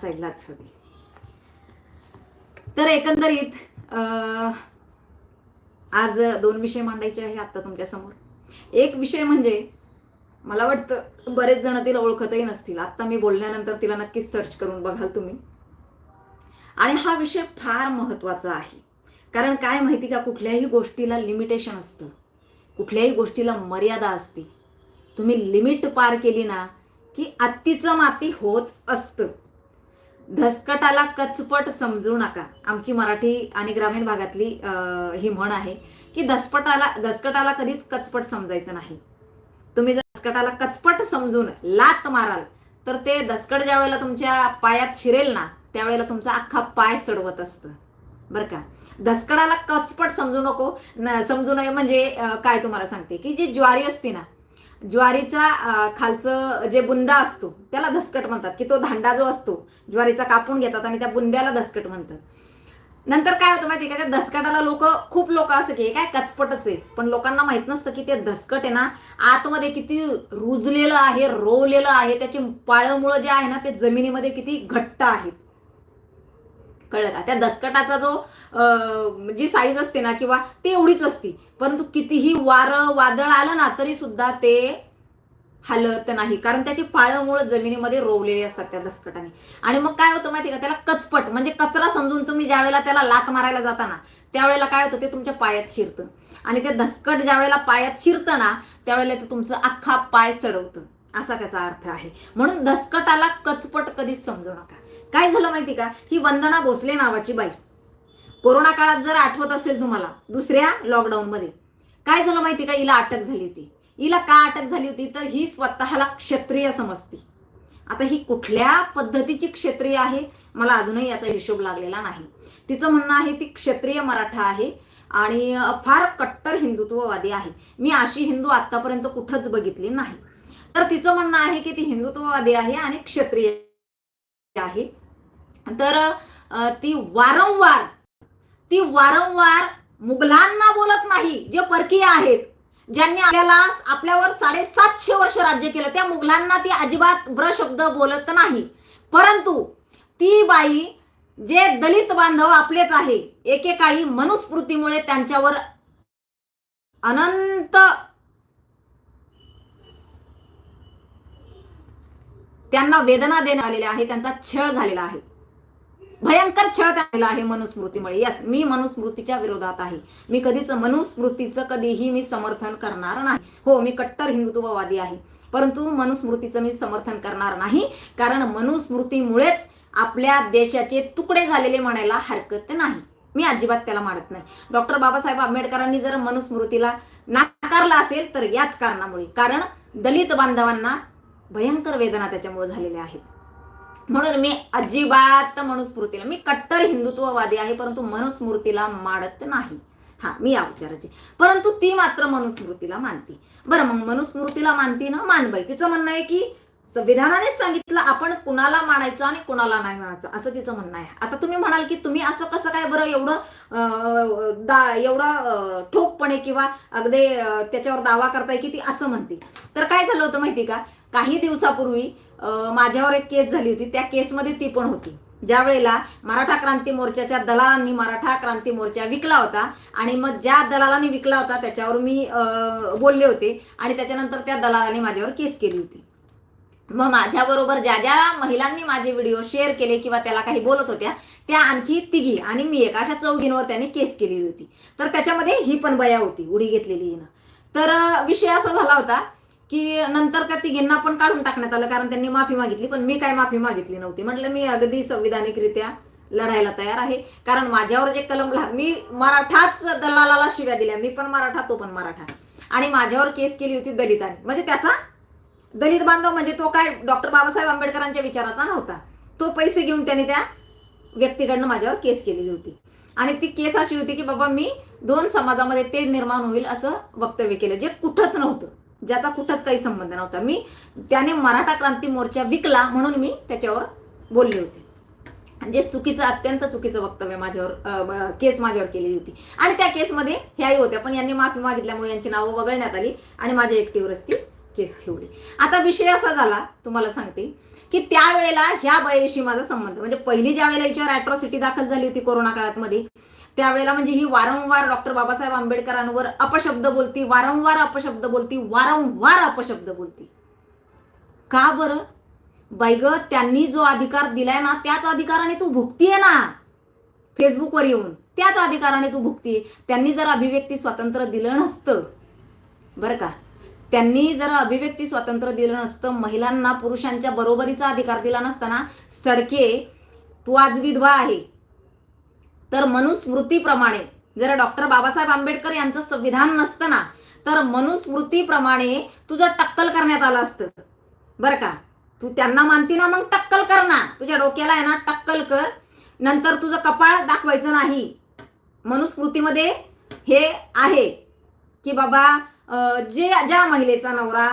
असायलाच हवी. तर एकंदरीत अं, आज दोन विषय मांडायचे आहे आता तुमच्यासमोर. एक विषय म्हणजे मला वाटतं बरेच जण तिला ओळखतही नसतील. आता मी बोलल्यानंतर तिला नक्कीच सर्च करून बघाल तुम्ही. आणि हा विषय फार महत्त्वाचा आहे. कारण काय माहिती का कुठल्याही गोष्टीला लिमिटेशन असतं. कुठल्याही गोष्टीला मर्यादा असते. तुम्ही लिमिट पार केली ना की आत्तीचं माती होत असतं. धसकटाला कचपट समजू नका. आमची मराठी आणि ग्रामीण भागातली ही म्हण आहे की दसपटाला धसकटाला कधीच कचपट समजायचं नाही. तुम्ही जर दसकटाला कचपट समजून लात माराल तर ते दसकट ज्या वेळेला तुमच्या पायात शिरेल ना त्यावेळेला तुमचा अख्खा पाय सडवत असतं. बरं का? दसकडाला कचपट समजू नको समजू नये म्हणजे काय तुम्हाला सांगते की जी ज्वारी असते ना ज्वारीचा खालचं जे बुंदा असतो त्याला धसकट म्हणतात की तो धांडा जो असतो ज्वारीचा कापून घेतात आणि त्या बुंद्याला धसकट म्हणतात. नंतर काय होतं माहिती का त्या धसकटाला लोक खूप लोक असं की काय कचपटच आहे पण लोकांना माहीत नसतं की ते धसकट आहे ना आतमध्ये किती रुजलेलं आहे रोवलेलं आहे त्याची पाळमुळं जे आहे ना ते जमिनीमध्ये किती घट्ट आहेत. कळलं का? त्या दसकटाचा जो जी साईज असते ना किंवा ते एवढीच असती. परंतु कितीही वारं वादळ आलं ना तरी सुद्धा ते हलत नाही. कारण त्याची पाळंमुळं जमिनीमध्ये रोवलेली असतात त्या दसकटाने. आणि मग काय होतं माहिती का? त्याला कचपट म्हणजे कचरा समजून तुम्ही ज्या वेळेला त्याला लात मारायला जाता ना त्यावेळेला काय होतं? ते तुमच्या पायात शिरतं. आणि ते दसकट ज्या वेळेला पायात शिरतं ना त्यावेळेला ते तुमचं अख्खा पाय सडवतं. असा त्याचा अर्थ आहे. म्हणून दसकटाला कचपट कधीच समजू नका. काय झालं माहिती का? ही वंदना भोसले नावाची बाई. कोरोना काळात जर आठवत असेल तुम्हाला दुसऱ्या लॉकडाऊनमध्ये काय झालं माहिती का? हिला अटक झाली होती. हिला का अटक झाली होती? तर ही स्वतःला क्षत्रिय समजते. आता ही कुठल्या पद्धतीची क्षत्रिय आहे? मला अजूनही याचा हिशोब लागलेला नाही. तिचं म्हणणं आहे ती क्षत्रिय मराठा आहे आणि फार कट्टर हिंदुत्ववादी आहे. मी अशी हिंदू आतापर्यंत कुठंच बघितली नाही. तर तिचं म्हणणं आहे की ती हिंदुत्ववादी आहे आणि क्षत्रिय आहे. तर ती वारंवार ती वारंवार मुघलांना बोलत नाही जे परकीय आहेत. ज्यांनी आपल्याला आपल्यावर साडेसातशे वर्ष राज्य केलं त्या मुघलांना ती अजिबात ब्र शब्द बोलत नाही. परंतु ती बाई जे दलित बांधव आपलेच आहे एकेकाळी मनुस्मृतीमुळे त्यांच्यावर अनंत त्यांना वेदना देण्यात आलेल्या आहे त्यांचा छळ झालेला आहे. भयंकर छळ आलेला आहे मनुस्मृतीमुळे. यस मी मनुस्मृतीच्या विरोधात आहे. मी कधीच मनुस्मृतीचं कधीही मी समर्थन करणार नाही. हो मी कट्टर हिंदुत्ववादी आहे. परंतु मनुस्मृतीचं मी समर्थन करणार नाही कारण मनुस्मृतीमुळेच आपल्या देशाचे तुकडे झालेले म्हणायला हरकत नाही. मी अजिबात त्याला मानत नाही. डॉक्टर बाबासाहेब आंबेडकरांनी जर मनुस्मृतीला नाकारला असेल तर याच कारणामुळे. कारण दलित बांधवांना भयंकर वेदना त्याच्यामुळे झालेल्या आहेत. म्हणून मी अजिबात मनुस्मृतीला मी कट्टर हिंदुत्ववादी आहे परंतु मनुस्मृतीला मानत नाही. हा मी या विचाराची परंतु ती मात्र मनुस्मृतीला मानते. बरं मग मनुस्मृतीला मानती ना? मानबाई. तिचं म्हणणं आहे की संविधानानेच सांगितलं आपण कुणाला मानायचं आणि कुणाला नाही मानायचं असं तिचं म्हणणं आहे. आता तुम्ही म्हणाल की तुम्ही असं कसं काय बरं एवढं दा एवढं ठोकपणे किंवा अगदी त्याच्यावर दावा करताय की ती असं म्हणते? तर काय झालं होतं माहिती का? काही दिवसापूर्वी माझ्यावर एक केस झाली होती. त्या केसमध्ये ती पण होती. ज्या वेळेला मराठा क्रांती मोर्चाच्या दलालांनी मराठा क्रांती मोर्चा विकला होता आणि मग ज्या दलालांनी विकला होता त्याच्यावर मी अं, बोलले होते आणि त्याच्यानंतर त्या दलालांनी माझ्यावर केस केली होती. मग माझ्याबरोबर ज्या ज्या महिलांनी माझे व्हिडिओ शेअर केले किंवा त्याला काही बोलत होत्या त्या आणखी तिघी आणि मी एक अशा चौघींवर त्यांनी केस केलेली होती. तर त्याच्यामध्ये ही पण बया होती उडी घेतलेली हिनं. तर विषय असा झाला होता की नंतर त्या तिघींना पण काढून टाकण्यात आलं कारण त्यांनी माफी मागितली पण मी काय माफी मागितली नव्हती. म्हटलं मी अगदी संविधानिकरित्या लढायला तयार आहे कारण माझ्यावर जे कलम लाग मी मराठाच दलालाला शिव्या दिल्या मी पण मराठा तो पण मराठा. आणि माझ्यावर केस केली होती दलितांनी. म्हणजे त्याचा दलित बांधव म्हणजे तो काय डॉक्टर बाबासाहेब आंबेडकरांच्या विचाराचा नव्हता. तो पैसे घेऊन त्यांनी त्या व्यक्तीकडनं माझ्यावर केस केलेली होती. आणि ती केस अशी होती की बाबा मी दोन समाजामध्ये तेढ निर्माण होईल असं वक्तव्य केलं जे कुठंच नव्हतं. ज्याचा कुठंच काही संबंध नव्हता. मी त्याने मराठा क्रांती मोर्चा विकला म्हणून मी त्याच्यावर बोलले होते. जे चुकीचं अत्यंत चुकीचं वक्तव्य माझ्यावर केस माझ्यावर केलेली होती. आणि त्या केसमध्ये ह्याही होत्या पण यांनी माफी मागितल्यामुळे यांची नावं वगळण्यात आली आणि माझ्या एकटीवरच ती केस ठेवली. आता विषय असा झाला तुम्हाला सांगते की त्यावेळेला ह्या बाईशी माझा संबंध म्हणजे पहिली ज्या वेळेला हिच्यावर अॅट्रॉसिटी दाखल झाली होती कोरोना काळात मध्ये त्यावेळेला म्हणजे ही वारंवार डॉक्टर बाबासाहेब आंबेडकरांवर अपशब्द बोलती वारंवार अपशब्द बोलती वारंवार अपशब्द बोलती. का बरं? बाई त्यांनी जो अधिकार दिलाय ना त्याच अधिकाराने तू भुगतीये ना. फेसबुकवर येऊन त्याच अधिकाराने तू भुगतीये त्यांनी जर अभिव्यक्ती स्वातंत्र्य दिलं नसतं बरं का? त्यांनी जर अभिव्यक्ती स्वातंत्र्य दिलं नसतं महिलांना पुरुषांच्या बरोबरीचा अधिकार दिला नसताना सडके तू आज विधवा आहे. तर मनुस्मृतीप्रमाणे जर डॉक्टर बाबासाहेब आंबेडकर यांचं संविधान नसतं ना तर मनुस्मृतीप्रमाणे तुझं टक्कल करण्यात आलं असतं. बरं का? तू त्यांना मानती ना मग टक्कल कर ना. तुझ्या डोक्याला आहे ना टक्कल कर. नंतर तुझं कपाळ दाखवायचं नाही. मनुस्मृतीमध्ये हे आहे की बाबा जे ज्या महिलेचा नवरा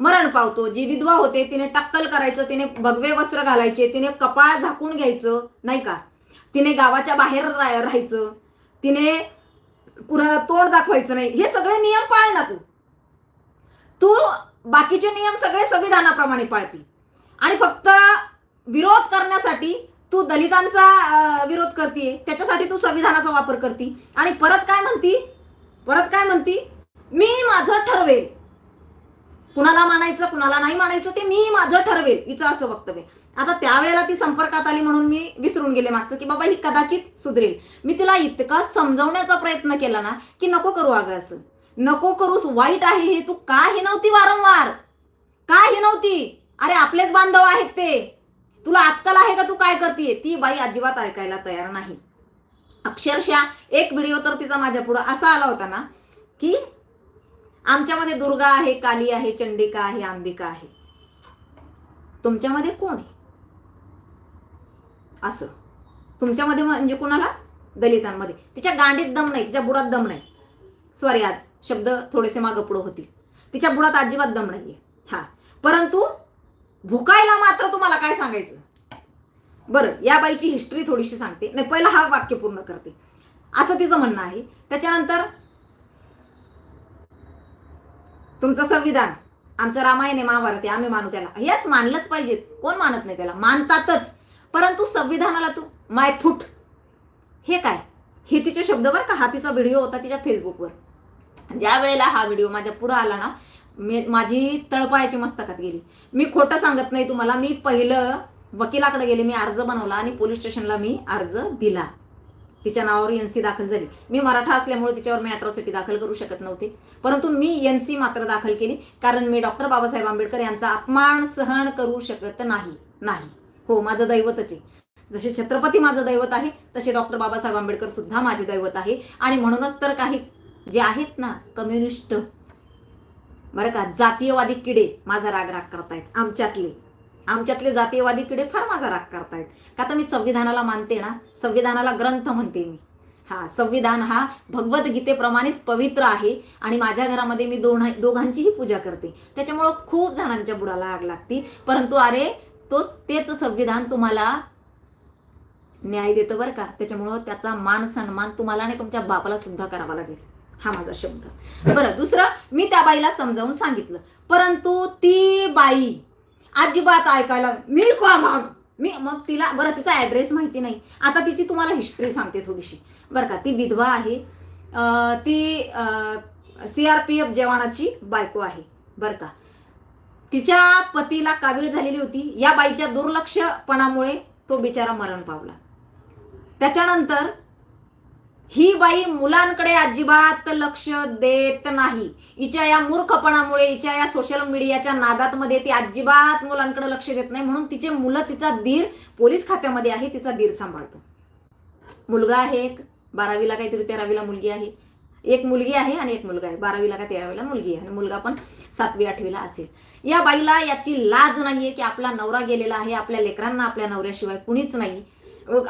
मरण पावतो जी विधवा होते तिने टक्कल करायचं तिने भगवे वस्त्र घालायचे तिने कपाळ झाकून घ्यायचं नाही का? तिने गावाच्या बाहेर राहायचं. तिने कुणाला तोंड दाखवायचं नाही. हे सगळे नियम पाळ ना तू. तू बाकीचे नियम सगळे संविधानाप्रमाणे पाळती. आणि फक्त विरोध करण्यासाठी तू दलितांचा विरोध करते. त्याच्यासाठी तू संविधानाचा वापर करती. आणि परत काय म्हणती? परत काय म्हणती? मी माझं ठरवेल. कुणाला मानायचं कुणाला नाही मानायचं ते मी माझं ठरवेल. हिचं असं वक्तव्य आता त्यावेळेला ती संपर्कात आली म्हणून मी विसरून गेले मागचं की बाबा ही कदाचित सुधरेल. मी तिला इतका समजवण्याचा प्रयत्न केला ना की नको करू अगं असं. नको करूस वाईट आहे हे तू का ही नव्हती वारंवार. का ही नव्हती. अरे आपलेच बांधव आहेत ते. तुला अक्कल आहे का तू काय करतीये? ती बाई अजिबात ऐकायला तयार नाही. अक्षरशः एक व्हिडिओ तर तिचा माझ्या पुढं असा आला होता ना की आमच्यामध्ये दुर्गा आहे काली आहे चंडिका आहे अंबिका आहे. तुमच्यामध्ये कोण आहे? असं. तुमच्यामध्ये म्हणजे कुणाला? दलितांमध्ये. तिच्या गांडीत दम नाही तिच्या बुडात दम नाही. सॉरी आज शब्द थोडेसे मागं पुढं होतील. तिच्या बुडात अजिबात दम नाहीये. हा. परंतु भुकायला मात्र तुम्हाला काय सांगायचं? बरं या बाईची हिस्ट्री थोडीशी सांगते. नाही पहिला हा वाक्य पूर्ण करते. असं तिचं म्हणणं आहे. त्याच्यानंतर तुमचं संविधान. आमचं रामायण आहे महाभारत आहे. आम्ही मानू त्याला. हेच मानलंच पाहिजे कोण मानत नाही त्याला? मानतातच. परंतु संविधानाला तू माय फूट. हे काय? हे तिचे शब्द का? हा तिचा व्हिडिओ होता तिच्या फेसबुकवर. ज्या वेळेला हा व्हिडिओ माझ्या पुढं आला ना मी माझी तळपायाची मस्तकात गेली. मी खोटं सांगत नाही तुम्हाला मी पहिलं वकिलाकडे गेले मी अर्ज बनवला आणि पोलीस स्टेशनला मी अर्ज दिला. तिच्या नावावर एन सी दाखल झाली. मी मराठा असल्यामुळे तिच्यावर मी अट्रॉसिटी दाखल करू शकत नव्हते. परंतु मी एन सी मात्र दाखल केली कारण मी डॉक्टर बाबासाहेब आंबेडकर यांचा अपमान सहन करू शकत नाही. नाही. हो माझं दैवतच आहे. जसे छत्रपती माझं दैवत आहे तसे डॉक्टर बाबासाहेब आंबेडकर सुद्धा माझे दैवत आहे. आणि म्हणूनच तर काही जे आहेत ना कम्युनिस्ट बरं का जातीयवादी किडे माझा राग राग करतायत आमच्यातले. आमच्यातले जातीयवादी किडे फार माझा राग करतायत. का तर मी संविधानाला मानते ना संविधानाला ग्रंथ म्हणते मी. हा संविधान हा भगवद्गीतेप्रमाणेच पवित्र आहे आणि माझ्या घरामध्ये मी दोन दोघांचीही पूजा करते. त्याच्यामुळं खूप जणांच्या बुडाला आग लागते. परंतु अरे तोच तेच संविधान तुम्हाला न्याय देतं बरं का. त्याच्यामुळं त्याचा मान सन्मान तुम्हाला आणि तुमच्या बापाला सुद्धा करावा लागेल. हा माझा शब्द. बरं दुसरं मी त्या बाईला समजावून सांगितलं. परंतु ती बाई अजिबात ऐकायला मी का म्हणून मी मग तिला बरं तिचा ॲड्रेस माहिती नाही. आता तिची तुम्हाला हिस्ट्री सांगते थोडीशी. बरं का ती विधवा आहे. ती सी आर पी एफ जवानाची बायको आहे. बरं का. तिच्या पतीला कावीळ झालेली होती. या बाईच्या दुर्लक्षपणामुळे तो बिचारा मरण पावला. त्याच्यानंतर ही बाई मुलांकडे अजिबात लक्ष देत नाही. हिच्या या मूर्खपणामुळे हिच्या या सोशल मीडियाच्या नादात मध्ये ती अजिबात मुलांकडे लक्ष देत नाही. म्हणून तिचे मुलं तिचा धीर पोलीस खात्यामध्ये आहे तिचा धीर सांभाळतो. मुलगा आहे एक बारावीला काहीतरी तेरावीला मुलगी आहे. एक मुलगी आहे आणि एक मुलगा आहे. बारावीला का तेरावीला मुलगी आहे आणि मुलगा पण सातवी आठवीला असेल. या बाईला याची लाज नाहीये की आपला नवरा गेलेला आहे आपल्या लेकरांना आपल्या नवऱ्याशिवाय कुणीच नाही.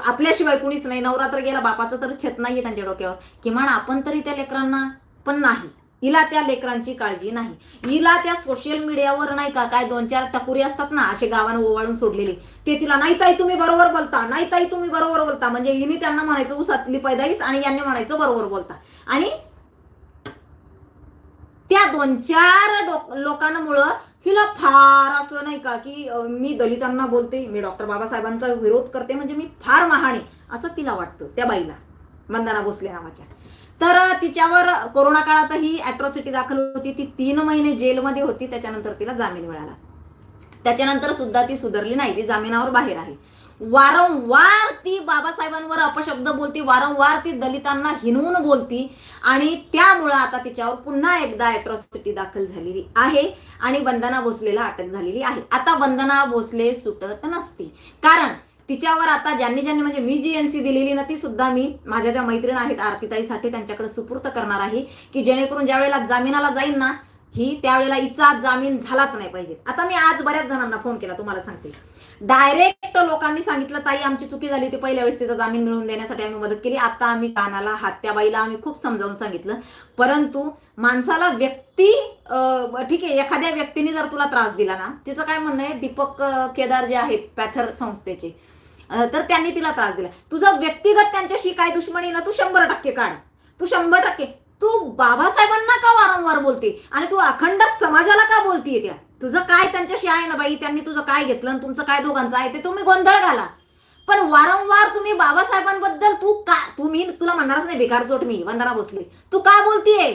आपल्याशिवाय कुणीच नाही. नवरा तर गेला बापाचं तर छत नाहीये त्यांच्या डोक्यावर. किमान आपण तरी त्या लेकरांना पण नाही. हिला त्या लेकरांची काळजी नाही. हिला त्या सोशल मीडियावर नाही का काय दोन चार टकुरी असतात ना असे गावानं ओवाळून सोडलेले. ते तिला नाही ताई तुम्ही बरोबर बोलता. नाही ताई तुम्ही बरोबर बोलता. म्हणजे हिने त्यांना म्हणायचं उसातली पैदाईस. आणि यांनी म्हणायचं बरोबर बोलता. आणि त्या दोन चार लोकांमुळं हिला फार असं नाही का की मी दलितांना बोलते मी डॉक्टर बाबासाहेबांचा विरोध करते म्हणजे मी फार महाने असं तिला वाटतं त्या बाईला वंदना भोसले नावाच्या. तर तिच्यावर कोरोना काळातही अॅट्रॉसिटी दाखल होती ती तीन महिने जेलमध्ये होती त्याच्यानंतर तिला जामीन मिळाला. त्याच्यानंतर सुद्धा ती सुधारली नाही ती जामिनावर बाहेर आहे. वारंवार ती बाबासाहेबांवर अपशब्द बोलती वारंवार ती दलितांना हिनवून बोलती आणि त्यामुळं आता तिच्यावर पुन्हा एकदा अॅट्रॉसिटी दाखल झालेली आहे आणि वंदना भोसलेला अटक झालेली आहे. आता वंदना भोसले सुटत नसती. कारण तिच्यावर आता ज्यांनी ज्यांनी म्हणजे मी जी एन सी दिलेली ना ती सुद्धा मी माझ्या ज्या मैत्रीण आहेत आरतीताईसाठी त्यांच्याकडे सुपूर्त करणार आहे की जेणेकरून ज्या वेळेला जामिनाला जाईन ना ही त्यावेळेला हिचा जामीन झालाच नाही पाहिजे. आता मी आज बऱ्याच जणांना फोन केला तुम्हाला सांगते. डायरेक्ट लोकांनी सांगितलं ताई आमची चुकी झाली ती पहिल्या वेळेस तिचा जामीन मिळवून देण्यासाठी आम्ही मदत केली. आता आम्ही कानाला हात. त्या बाईला आम्ही खूप समजावून सांगितलं. परंतु माणसाला व्यक्ती अं, ठीक आहे एखाद्या व्यक्तीने जर तुला त्रास दिला ना तिचं काय म्हणणं आहे? दीपक केदार जे आहेत पॅथर संस्थेचे तर त्यांनी तिला त्रास दिला. तुझं व्यक्तिगत त्यांच्याशी काय दुश्मनी ना तू शंभर टक्के काढ. तू शंभर टक्के. तू बाबासाहेबांना का वारंवार बोलते? आणि तू अखंड समाजाला का बोलतीये त्या? तुझं काय त्यांच्याशी आहे ना बाई? त्यांनी तुझं काय घेतलं आणि तुमचं काय दोघांचं आहे ते तुम्ही गोंधळ घाला. पण वारंवार तुम्ही बाबासाहेबांबद्दल तू का तुम्ही तुला म्हणणारच नाही बेकार चोट मी वंदना भोसले. तू का बोलतीये?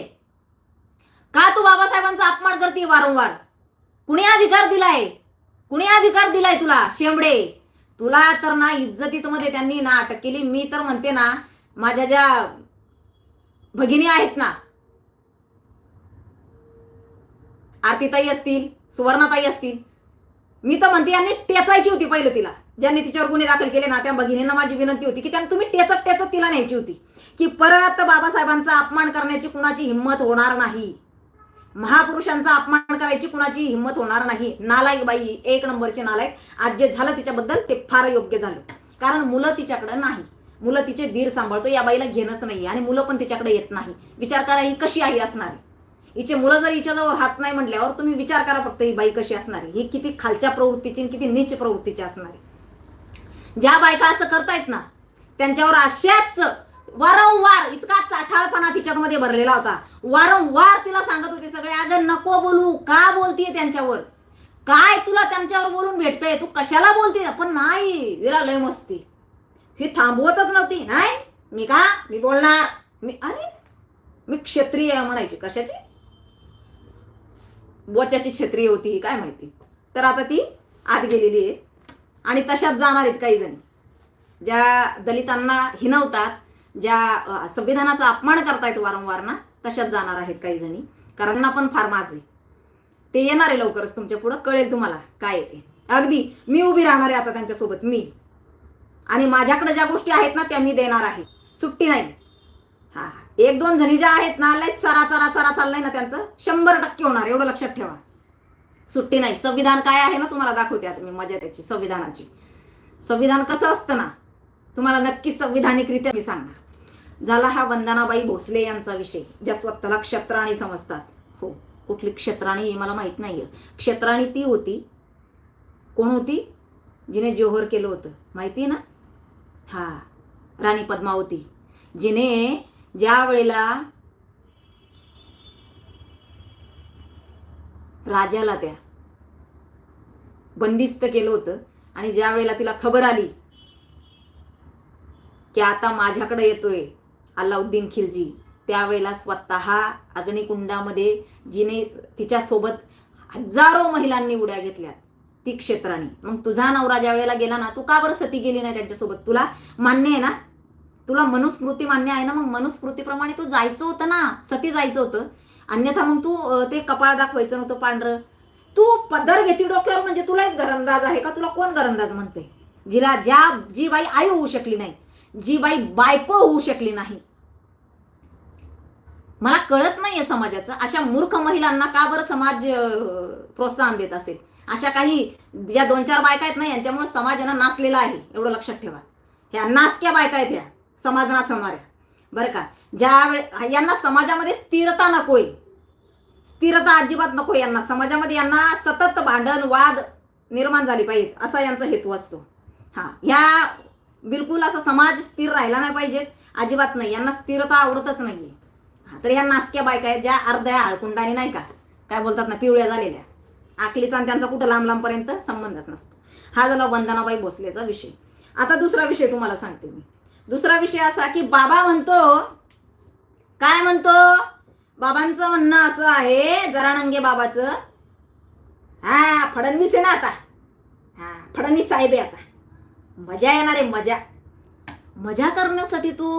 का तू बाबासाहेबांचा अपमान करते वारंवार? कुणी अधिकार दिलाय? कुणी अधिकार दिलाय तुला शेंबडे? तुला तर ना इज्जतीत मध्ये त्यांनी ना अटक केली. मी तर म्हणते ना माझ्या ज्या भगिनी आहेत ना आरतीताई असतील सुवर्णाताई असतील. मी तर म्हणते यांनी टेचायची होती पहिलं तिला. ज्यांनी तिच्यावर गुन्हे दाखल केले ना त्या भगिनींना माझी विनंती होती की त्यांनी तुम्ही टेचत टेचत तिला न्यायची होती. की परत बाबासाहेबांचा अपमान करण्याची कुणाची हिंमत होणार नाही. महापुरुषांचा अपमान करायची कुणाची हिंमत होणार नाही. नालायक बाई एक नंबरचे नालायक आज जे झालं तिच्याबद्दल ते फार योग्य झालं. कारण मुलं तिच्याकडे नाही. मुलं तिचे धीर सांभाळतो या बाईला घेणंच नाही आणि मुलं पण तिच्याकडे येत नाही. विचार करा ही कशी आई असणार? आहे हिचे मुलं जर हिच्याजवळ हात नाही म्हटल्यावर तुम्ही विचार करा फक्त ही बाई कशी असणार. ही किती खालच्या प्रवृत्तीची आणि किती नीच प्रवृत्तीची असणार. ज्या बायका असं करतायत ना त्यांच्यावर अशाच वारंवार इतका चाठाळपणा तिच्यामध्ये भरलेला होता. वारंवार तिला सांगत होते सगळे अगं नको बोलू का बोलतीये त्यांच्यावर? काय तुला त्यांच्यावर बोलून भेटतंय? तू कशाला बोलते पण नाही विरा लय मस्ती. ही थांबवतच नव्हती. नाही मी का? मी बोलणार. मी अरे मी क्षत्रिय म्हणायची. कशाची? बोच्याची क्षत्रिय होती ही काय माहिती? तर आता ती आत गेलेली आहे. आणि तशाच जाणार आहेत काही जणी. ज्या दलितांना हिनवतात ज्या संविधानाचा अपमान करतायत वारंवार ना तशाच जाणार आहेत काही जणी. कारण ना पण फार माझे ते येणार आहे लवकरच तुमच्या पुढं. कळेल तुम्हाला काय येते अगदी मी उभी राहणार आहे आता त्यांच्यासोबत मी. आणि माझ्याकडे ज्या गोष्टी आहेत ना त्या मी देणार आहे. सुट्टी नाही. हा. एक दोन जणी ज्या आहेत ना लय चरा चरा चरा चाललंय ना त्यांचं. शंभर टक्के होणार एवढं लक्षात ठेवा. सुट्टी नाही. संविधान काय आहे ना तुम्हाला दाखवते आता मी मजा त्याची संविधानाची. संविधान कसं असतं ना तुम्हाला नक्की संविधानिकरित्या मी सांगणार. झाला हा वंदनाबाई भोसले यांचा विषय ज्या स्वतःला क्षेत्राणी समजतात. हो कुठली क्षेत्राणी हे मला माहीत नाहीये. क्षेत्राणी ती होती. कोण होती? जिने जोहर केलं होतं. माहिती आहे ना? हा राणी पद्मावती. जिने ज्या वेळेला राजाला त्या बंदिस्त केलं होतं आणि ज्या वेळेला तिला खबर आली की आता माझ्याकडे येतोय अलाउद्दीन खिलजी त्यावेळेला स्वतः अग्निकुंडामध्ये जिने तिच्यासोबत हजारो महिलांनी उड्या घेतल्या ती क्षेत्राने. मग तुझा नवरा ज्या वेळेला गेला ना तू का बरं सती गेली नाही त्यांच्यासोबत? तुला मान्य आहे ना? तुला मनुस्मृती मान्य आहे ना मग मनुस्मृतीप्रमाणे तू जायचं होतं ना सती जायचं होतं. अन्यथा मग तू ते कपाळ दाखवायचं नव्हतं पांढरं. तू पदर घेती डोक्यावर म्हणजे तुलाच घरंदाज आहे का? तुला कोण घरंदाज म्हणते? जिला ज्या जी बाई आई होऊ शकली नाही जी बाई बायको होऊ शकली नाही. मला कळत नाहीये समाजाचं. अशा मूर्ख महिलांना का बरं समाज प्रोत्साहन देत असेल? अशा काही ज्या दोन चार बायका आहेत ना यांच्यामुळे समाज यांना नाचलेला आहे. एवढं लक्षात ठेवा. ह्या नाचक्या बायका आहेत ह्या. समाज नाचवणाऱ्या बरं का? ज्या वेळे यांना समाजामध्ये स्थिरता नकोय. स्थिरता अजिबात नको यांना. समाजामध्ये यांना सतत भांडण वाद निर्माण झाली पाहिजेत असा यांचा हेतू असतो. हा ह्या बिलकुल असा समाज स्थिर राहिला नाही पाहिजे. अजिबात नाही. यांना स्थिरता आवडतच नाहीये. हा तर ह्या नासक्या बायका आहेत ज्या अर्ध्या आळकुंडाने नाही का? काय बोलतात ना पिवळ्या झालेल्या. आकलीचा आणि त्यांचा कुठं लांब लांबपर्यंत संबंधच नसतो. हा झाला वंदनाबाई भोसलेचा विषय. आता दुसरा विषय तुम्हाला सांगते मी. दुसरा विषय असा की बाबा म्हणतो काय म्हणतो? बाबांचं म्हणणं असं आहे जराणंगे बाबाचं. हा फडणवीस आहे ना आता. हा फडणवीस साहेब आहे आता. मजा येणार आहे मजा. मजा करण्यासाठी तू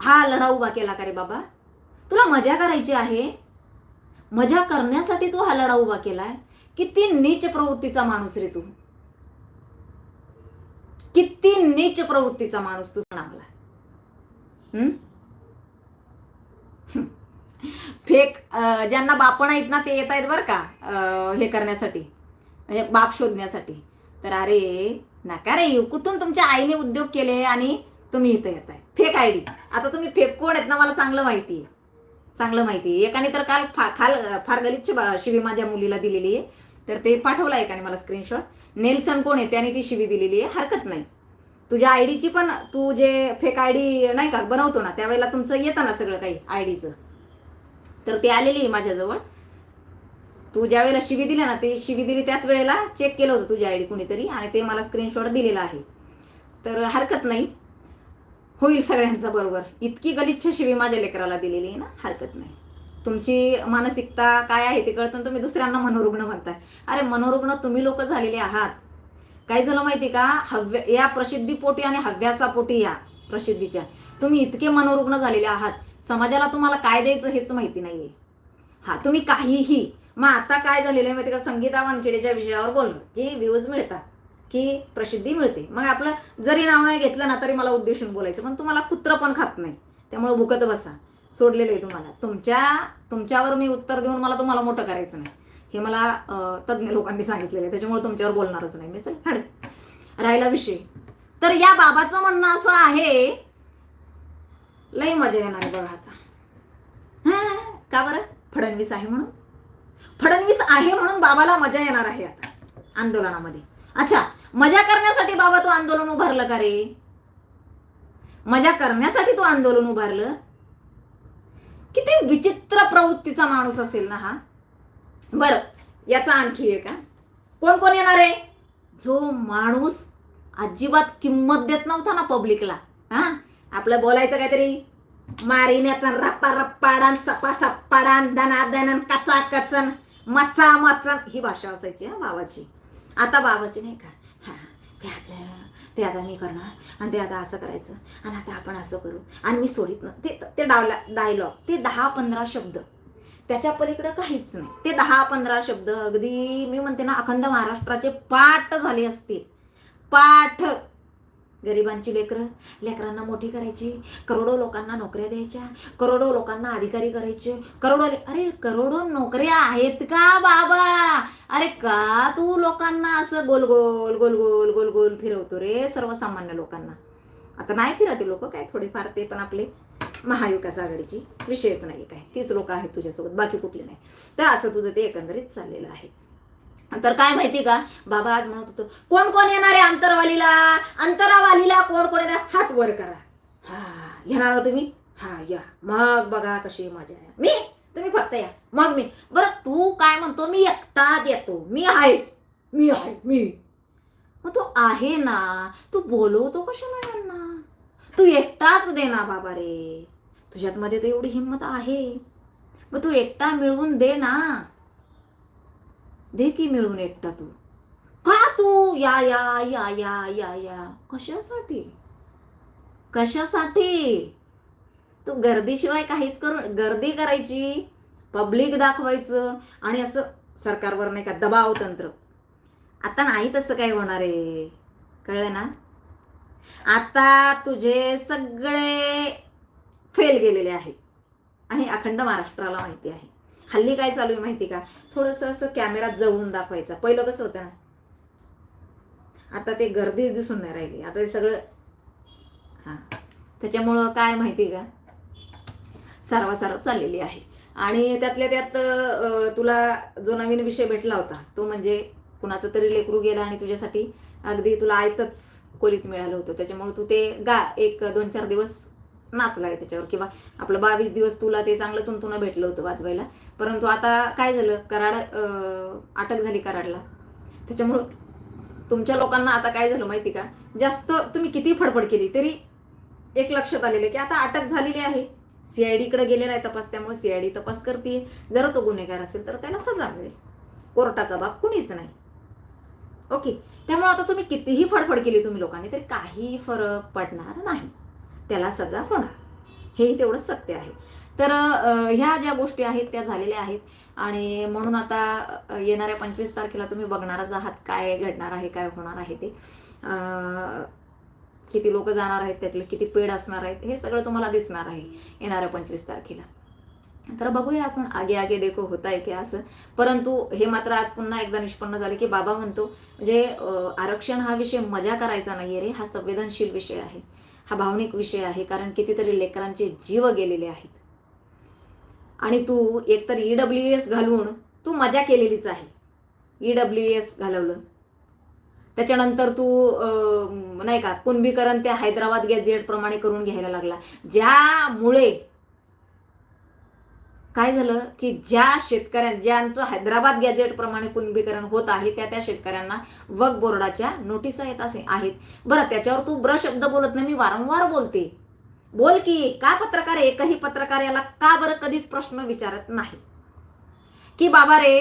हा लढा उभा केला का रे बाबा? तुला मजा करायची आहे? मजा करण्यासाठी तू हा लढा उभा केलाय? किती नीच प्रवृत्तीचा माणूस रे तू. किती नीच प्रवृत्तीचा माणूस तू म्हणा मला हम्म? फेक ज्यांना बापण आहेत ना ते येत आहेत बरं का हे करण्यासाठी. म्हणजे बाप शोधण्यासाठी. तर अरे नका रे येऊ. कुठून तुमच्या आईने उद्योग केले आणि तुम्ही इथं येत आहे? Fake I D. आता तुम्ही फेक कोण आहेत ना मला चांगलं माहिती आहे. चांगलं माहिती आहे. एकाने तर काल फा खाल फार गलिच्छ शिवी माझ्या मुलीला दिलेली आहे. तर ते पाठवलं एकाने मला स्क्रीनशॉट नेल्सन कोण आहे? त्याने ती शिवी दिलेली आहे. हरकत नाही. तुझ्या आय डीची पण तू जे फेक आय डी नाही का बनवतो ना त्यावेळेला तुमचं येतं ना सगळं काही आय डीचं तर ते आलेली आहे माझ्याजवळ. तू ज्या वेळेला शिवी दिली ना ती शिवी दिली त्याच वेळेला चेक केलं होतं तुझी आय डी कुणीतरी आणि ते मला स्क्रीनशॉट दिलेला आहे. तर हरकत नाही. होईल सगळ्यांचं बरोबर. इतकी गलिच्छ शिवी माझ्या लेकराला दिलेली आहे ना हरकत नाही. तुमची मानसिकता काय आहे ते कळतं आणि तुम्ही दुसऱ्यांना मनोरुग्ण म्हणताय. अरे मनोरुग्ण तुम्ही लोक झालेले आहात. काय झालं माहिती का? हव्य या प्रसिद्धीपोटी आणि हव्यासापोटी या प्रसिद्धीच्या. तुम्ही इतके मनोरुग्ण झालेले आहात. समाजाला तुम्हाला काय द्यायचं हेच माहिती नाहीये. हा तुम्ही काहीही मग आता काय झालेलं आहे माहिती का? संगीता वानखेडेच्या विषयावर बोललो की व्ह्यूज मिळतात की प्रसिद्धी मिळते. मग आपलं जरी नाव नाही घेतलं ना तरी मला उद्देशून बोलायचं पण तुम्हाला कुत्र पण खात नाही. त्यामुळे भुकत बसा. सोडलेलं आहे तुम्हाला. तुमच्या तुमच्यावर मी उत्तर देऊन मला तुम्हाला मोठं करायचं नाही. हे मला तज्ज्ञ लोकांनी सांगितलेलं आहे. त्याच्यामुळे तुमच्यावर बोलणारच नाही मी. चल हाड राहिला विषय. तर या बाबाचं म्हणणं असं आहे लई मजा येणार बघा आता. हा, का बरं? फडणवीस आहे म्हणून. फडणवीस आहे म्हणून बाबाला मजा येणार आहे आता आंदोलनामध्ये. अच्छा मजा करण्यासाठी बाबा तू आंदोलन उभारलं का रे? मजा करण्यासाठी तू आंदोलन उभारलं? किती विचित्र प्रवृत्तीचा माणूस असेल ना हा? बरं याचा आणखी एक का कोण कोण येणार आहे? जो माणूस अजिबात किंमत देत नव्हता ना पब्लिकला हा? आपलं बोलायचं काहीतरी? मारिण्याचा रप्पा रप्पाडान सपा सप्पाडान दना कचा कचन मचा मचन ही भाषा असायची हा बाबाची. आता बाबाची नाही का? हा ते आपल्याला ते आता मी करणार. आणि ते आता असं करायचं. आणि आता आपण असं करू. आणि मी सोडित ना ते ते डावला डायलॉग ते दहा पंधरा शब्द. त्याच्या पलीकडं काहीच नाही. ते दहा पंधरा शब्द अगदी मी म्हणते ना अखंड महाराष्ट्राचे पाठ झाले असतील. पाठ. गरिबांची लेकरं लेकरांना मोठी करायची करोडो लोकांना नोकऱ्या द्यायच्या करोडो लोकांना अधिकारी करायचे करोडो अरे करोडो नोकऱ्या आहेत का बाबा? अरे का तू लोकांना असं गोल गोल गोल गोल गोल गोल फिरवतो रे सर्वसामान्य लोकांना? आता नाही फिरते लोक काय थोडेफार ते पण आपले महाविकास आघाडीची विषयच नाही काय. तीच लोक आहेत तुझ्यासोबत बाकी कुठले नाही. तर असं तुझं ते एकंदरीत चाललेलं आहे. तर काय माहिती का? बाबा आज म्हणत होतो कोण कोण येणार आहे अंतरवालीला? अंतरावालीला कोण कोण येणार? हात वर करा. हा येणार तुम्ही? हा या. मग बघा कशी मजा आहे. मी? तुम्ही फक्त या. मग मी. बरं तू काय म्हणतो? मी एकटाच येतो मी आहे. मी आहे. मी. मग तू आहे ना. तू बोलवतो कशाला यांना? तू एकटाच दे ना बाबा रे. तुझ्यात मध्ये तर एवढी हिंमत आहे. मग तू एकटा मिळवून दे ना. देखी मिळून एकटा तू. का तू? या या या या या या. कशासाठी? कशासाठी? तू गर्दीशिवाय काहीच करू गर्दी करायची पब्लिक दाखवायचं आणि असं सरकारवर नाही का दबाव तंत्र. आता नाही तसं काय होणार आहे. कळलं ना? आता तुझे सगळे फेल गेलेले आहेत आणि अखंड महाराष्ट्राला माहिती आहे. हल्ली काय चालू आहे माहिती का? थोडंसं असं कॅमेरात जवळून दाखवायचं. पहिलं कसं होतं ना? आता ते गर्दी दिसून नाही राहिली. आता ते सगळं हां. त्याच्यामुळं काय माहिती का? सारवासारव चाललेली आहे. आणि त्यातल्या त्यात तुला जो नवीन विषय भेटला होता तो म्हणजे कुणाचा तरी लेकरू गेला आणि तुझ्यासाठी अगदी तुला आयतच खोलीत मिळालं होतं. त्याच्यामुळे तू ते गा एक दोन चार दिवस नाचलाय त्याच्यावर किंवा आपलं बावीस दिवस तुला ते चांगलं तुंतुनं भेटलं होतं वाजवायला. परंतु आता काय झालं? कराड अटक झाली कराडला. त्याच्यामुळं तुमच्या लोकांना आता काय झालं माहिती का? जास्त तुम्ही किती फडफड केली तरी एक लक्षात आलेलं आहे की आता अटक झालेली आहे. सीआयडीकडे गेलेला आहे तपास त्यामुळे सीआयडी तपास करते जर तो गुन्हेगार असेल तर त्याला सजा मिळेल. कोर्टाचा बाब कुणीच नाही. ओके? त्यामुळे आता तुम्ही कितीही फडफड केली तुम्ही लोकांनी तरी काही फरक पडणार नाही. त्याला सजा होणार. हेही तेवढं सत्य आहे. तर ह्या ज्या गोष्टी आहेत त्या झालेल्या आहेत. आणि म्हणून आता येणाऱ्या पंचवीस तारखेला तुम्ही बघणारच आहात काय घडणार आहे काय होणार आहे ते. किती लोक जाणार आहेत त्यातले किती पेड असणार आहेत हे सगळं तुम्हाला दिसणार आहे येणाऱ्या पंचवीस तारखेला. तर बघूया आपण आगे आगे देखो होत आहे की असं. परंतु हे मात्र आज पुन्हा एकदा निष्पन्न झाले की बाबा म्हणतो म्हणजे आरक्षण हा विषय मजा करायचा नाही रे हा संवेदनशील विषय आहे. हा भावनिक विषय आहे कारण कितीतरी लेकरांचे जीव गेलेले आहेत. आणि तू एकतर ई डब्ल्यू एस घालून तू मजा केलेलीच आहे. ई डब्ल्यू एस घालवलं. त्याच्यानंतर तू नाही का कुणबीकरण त्या हैदराबाद गॅझेट प्रमाणे करून घ्यायला लागला. ज्यामुळे काय झालं की ज्या शेतकऱ्यां ज्यांचं हैदराबाद गॅझेट प्रमाणे कुणबीकरण होत आहे त्या त्या शेतकऱ्यांना वक बोर्डाच्या नोटिसा येत असे आहेत. बरं त्याच्यावर तू ब्र शब्द बोलत नाही मी वारंवार बोलते. बोल की का पत्रकार एकही पत्रकार याला का बरं कधीच प्रश्न विचारत नाही? की बाबा रे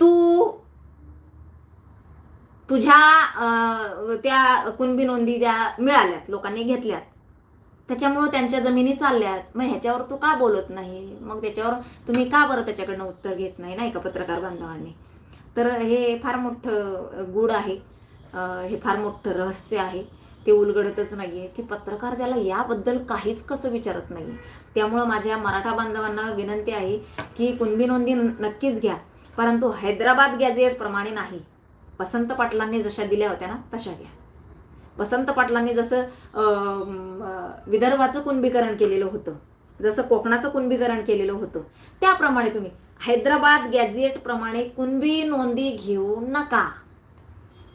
तू तुझ्या अं, त्या कुणबी नोंदी ज्या मिळाल्यात लोकांनी घेतल्यात त्याच्यामुळं त्यांच्या जमिनी चालल्यात मग ह्याच्यावर तू का बोलत नाही? मग त्याच्यावर तुम्ही का बरं त्याच्याकडनं उत्तर घेत नाही? नाही का पत्रकार बांधवांनी? तर हे फार मोठं गुड आहे. हे फार मोठं रहस्य आहे. ते उलगडतच नाही आहे की पत्रकार त्याला याबद्दल काहीच कसं विचारत नाही त्यामुळं माझ्या मराठा बांधवांना विनंती आहे की कुणबी नोंदी नक्कीच घ्या. परंतु हैदराबाद गॅझेट प्रमाणे नाही. वसंत पाटलांनी जशा दिल्या होत्या ना तशा घ्या. वसंत पाटलांनी जसं विदर्भाचं कुंभीकरण केलेलं होतं जसं कोकणाचं कुंभीकरण केलेलं होतं त्याप्रमाणे तुम्ही हैदराबाद गॅझेट प्रमाणे कुणबी नोंदी घेऊ नका.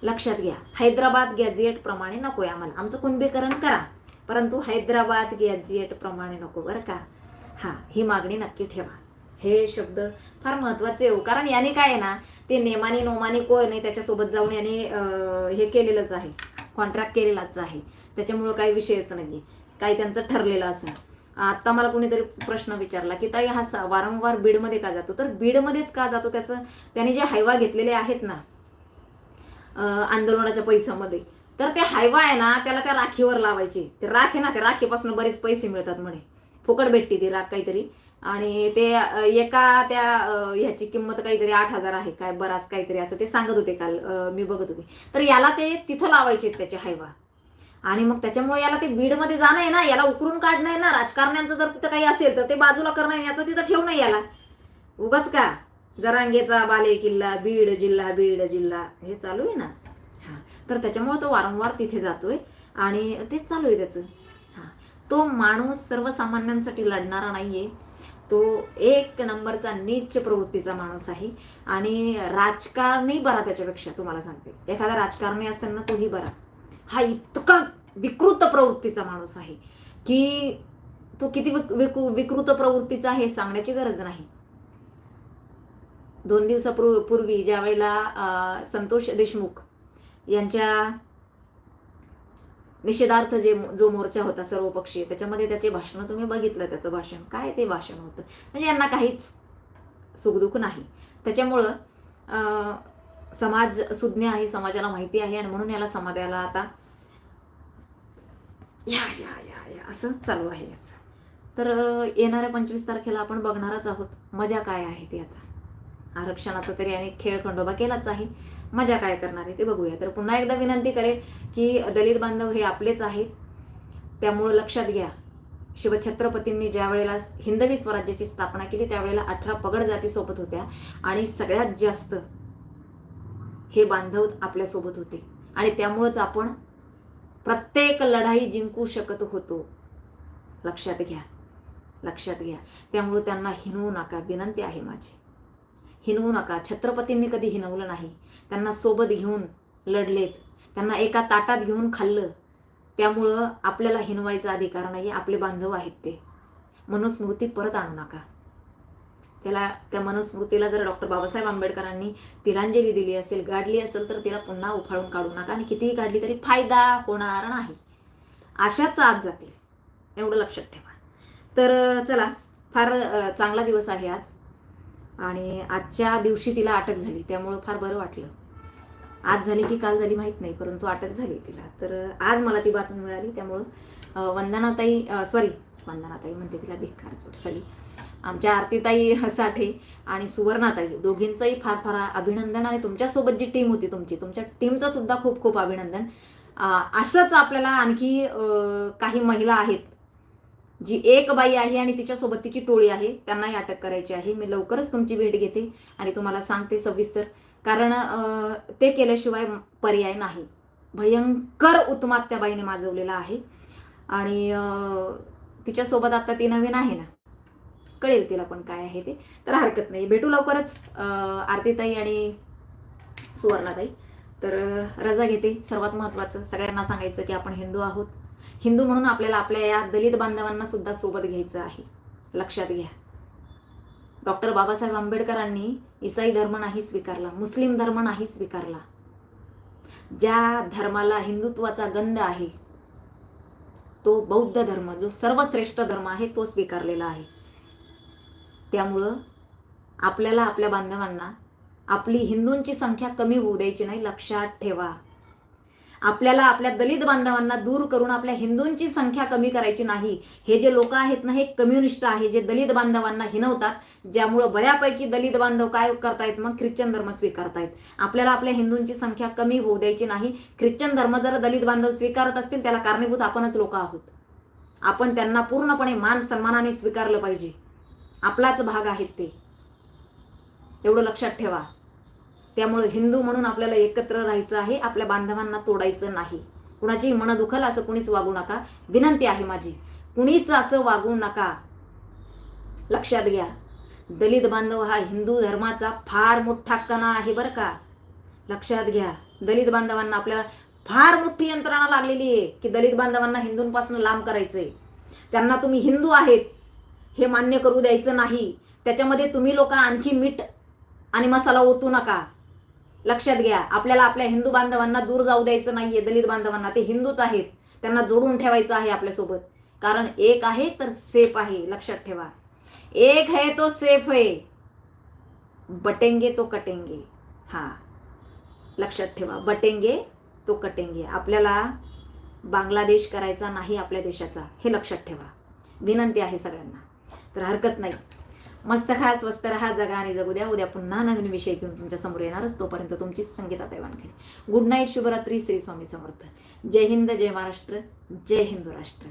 लक्षात घ्या हैदराबाद गॅझेट प्रमाणे नको आम्हाला. आमचं कुंभीकरण करा परंतु हैदराबाद गॅझेट प्रमाणे नको बरं का? हा ही मागणी नक्की ठेवा. हे शब्द फार महत्त्वाचे हो. कारण याने काय आहे ना ते नेमानी नोमानी कोय नाही त्याच्यासोबत जाऊन याने हे केलेलंच आहे. कॉन्ट्रॅक्ट केलेलाच आहे. त्याच्यामुळं काही विषयच नाही काही त्यांचं ठरलेलं असं आता मला कुणीतरी प्रश्न विचारला की ताई हा सा- वारंवार बीडमध्ये का जातो? तर बीडमध्येच का जातो त्याचं त्याने जे हायवा घेतलेले आहेत ना आंदोलनाच्या पैशामध्ये तर ते हायवा आहे ना त्याला त्या राखीवर लावायचे. ते राख आहे ना त्या राखीपासून बरेच पैसे मिळतात म्हणे. फुकट भेटते ती राख काहीतरी. आणि ते एका त्या ह्याची किंमत काहीतरी आठ हजार आहे काय बराच काहीतरी असं ते सांगत होते काल मी बघत होते. तर याला ते तिथं लावायचे त्याचे हायवा. आणि मग त्याच्यामुळे याला ते बीडमध्ये जाणं आहे ना याला उकरून काढणं आहे ना राजकारण्यांचं जर तिथं काही असेल तर ते बाजूला करणं आहे, याचं तिथं ठेवणं याला. उगाच का? जरांगेचा बाले किल्ला बीड जिल्हा बीड जिल्हा हे चालू आहे ना? हा. तर त्याच्यामुळे तो वारंवार तिथे जातोय आणि तेच चालू आहे त्याचं. हा. तो माणूस सर्वसामान्यांसाठी लढणारा नाहीये. तो एक नंबरचा नीच प्रवृत्तीचा माणूस आहे. आणि राजकारणी बरा त्याच्यापेक्षा तुम्हाला सांगते. एखादा राजकारणी असेल ना तोही बरा. हा इतका विकृत प्रवृत्तीचा माणूस आहे की तो किती विक- विकृत प्रवृत्तीचा आहे सांगण्याची गरज नाही. दोन दिवसापूर्वी पूर्वी ज्या वेळेला संतोष देशमुख यांच्या निषेधार्थ जे जो मोर्चा होता सर्वपक्षीय त्याच्यामध्ये त्याचे भाषण तुम्ही बघितलं त्याचं भाषण. काय ते भाषण होतं? म्हणजे यांना काहीच सुखदुःख नाही. त्याच्यामुळं समाज सुज्ञ आहे समाजाला माहिती आहे आणि म्हणून याला समाजाला आता या या या या असं चालू आहे याचं. तर येणाऱ्या पंचवीस तारखेला आपण बघणारच आहोत. मजा काय आहे ती आता? आरक्षणाचा तरी अनेक खेळ खंडोबा केलाच आहे. मजा काय करणार आहे ते बघूया. तर पुन्हा एकदा विनंती करेल की दलित बांधव हे आपलेच आहेत. त्यामुळं लक्षात घ्या शिवछत्रपतींनी ज्या वेळेला हिंदवी स्वराज्याची स्थापना केली त्यावेळेला अठरा पगड जाती सोबत होत्या आणि सगळ्यात जास्त हे बांधव आपल्यासोबत होते. आणि त्यामुळंच आपण प्रत्येक लढाई जिंकू शकत होतो. लक्षात घ्या लक्षात घ्या. त्यामुळं त्यांना हिनवू नका. विनंती आहे माझी. हिनवू नका. छत्रपतींनी कधी हिनवलं नाही. त्यांना सोबत घेऊन लढलेत. त्यांना एका ताटात घेऊन खाल्लं. त्यामुळं आपल्याला हिनवायचा अधिकार नाही आपले बांधव आहेत ते. मनुस्मृती परत आणू नका. त्याला त्या मनुस्मृतीला जर डॉक्टर बाबासाहेब आंबेडकरांनी तिलांजली दिली असेल गाडली असेल तर तिला पुन्हा उफाळून काढू नका आणि कितीही काढली तरी फायदा होणार नाही. अशाच आज जातील. एवढं लक्षात ठेवा. तर चला फार चांगला दिवस आहे आज. आणि आजच्या दिवशी तिला अटक झाली त्यामुळं फार बरं वाटलं. आज झाली की काल झाली माहीत नाही परंतु अटक झाली तिला. तर आज मला ती बातमी मिळाली त्यामुळं वंदनाताई सॉरी वंदनाताई म्हणते तिला बेकार चोट सॉरी आमच्या आरतीताई साठे आणि सुवर्णाताई दोघींचंही फार फार अभिनंदन आणि तुमच्यासोबत जी टीम होती तुमची तुमच्या टीमचं सुद्धा खूप खूप अभिनंदन. असंच आपल्याला आणखी काही महिला आहेत जी एक बाई आहे आणि तिच्यासोबत तिची टोळी आहे त्यांनाही अटक करायची आहे. मी लवकरच तुमची भेट घेते आणि तुम्हाला सांगते सविस्तर. कारण ते केल्याशिवाय पर्याय नाही. भयंकर उत्मात बाईने माजवलेला आहे. आणि तिच्यासोबत आता ती नवीन आहे ना. कळेल तिला पण काय आहे ते. तर हरकत नाही. भेटू लवकरच आरतीताई आणि सुवर्णाताई. तर रजा घेते. सर्वात महत्त्वाचं सगळ्यांना सांगायचं की आपण हिंदू आहोत. हिंदू म्हणून आपल्याला आपल्या या दलित बांधवांना सुद्धा सोबत घ्यायचं आहे. लक्षात घ्या. डॉक्टर बाबासाहेब आंबेडकरांनी इसाई धर्म नाही स्वीकारला मुस्लिम धर्म नाही स्वीकारला. ज्या धर्माला हिंदुत्वाचा गंध आहे तो बौद्ध धर्म जो सर्वश्रेष्ठ धर्म आहे तो स्वीकारलेला आहे. त्यामुळं आपल्याला आपल्या बांधवांना आपली हिंदूंची संख्या कमी होऊ द्यायची नाही लक्षात ठेवा. आपल्याला आपल्या दलित बांधवांना दूर करून आपल्या हिंदूंची संख्या कमी करायची नाही. हे जे लोक आहेत ना हे कम्युनिस्ट आहे जे दलित बांधवांना हिनवतात ज्यामुळं बऱ्यापैकी दलित बांधव काय करतायत? मग ख्रिश्चन धर्म स्वीकारतायत. आपल्याला आपल्या हिंदूंची संख्या कमी होऊ द्यायची नाही. ख्रिश्चन धर्म जर दलित बांधव स्वीकारत असतील त्याला कारणीभूत आपणच लोक आहोत. आपण त्यांना पूर्णपणे मान सन्मानाने स्वीकारलं पाहिजे. आपलाच भाग आहेत ते. एवढं लक्षात ठेवा. त्यामुळे हिंदू म्हणून आपल्याला एकत्र राहायचं आहे आपल्या बांधवांना तोडायचं नाही. कुणाचीही मन दुखल असं कुणीच वागू नका. विनंती आहे माझी कुणीच असं वागू नका. लक्षात घ्या दलित बांधव हा हिंदू धर्माचा फार मोठा कणा आहे बरं का. लक्षात घ्या दलित बांधवांना आपल्याला फार मोठी यंत्रणा लागलेली आहे की दलित बांधवांना हिंदूंपासून लांब करायचंय. त्यांना तुम्ही हिंदू आहेत हे मान्य करू द्यायचं नाही. त्याच्यामध्ये तुम्ही लोक आणखी मीठ आणि मसाला ओतू नका. लक्षात घ्या आपल्याला आपल्या हिंदू बांधवांना दूर जाऊ द्यायचं नाहीये दलित बांधवांना ते हिंदूच आहेत. त्यांना जोडून ठेवायचं आहे आपल्यासोबत. कारण एक आहे तर सेफ आहे लक्षात ठेवा. एक है तो सेफ है बटेंगे तो कटेंगे. हा. लक्षात ठेवा बटेंगे तो कटेंगे. आपल्याला बांगलादेश करायचा नाही आपल्या देशाचा हे लक्षात ठेवा. विनंती आहे सगळ्यांना. तर हरकत नाही. मस्त खा स्वस्त रहा जगा आणि जगू द्या. उद्या पुन्हा नवीन विषय घेऊन तुमच्यासमोर येणारच तोपर्यंत तुमची संगीता वानखेडे गुड नाईट शुभरात्री श्री स्वामी समर्थ. जय हिंद जय महाराष्ट्र जय हिंदू राष्ट्र.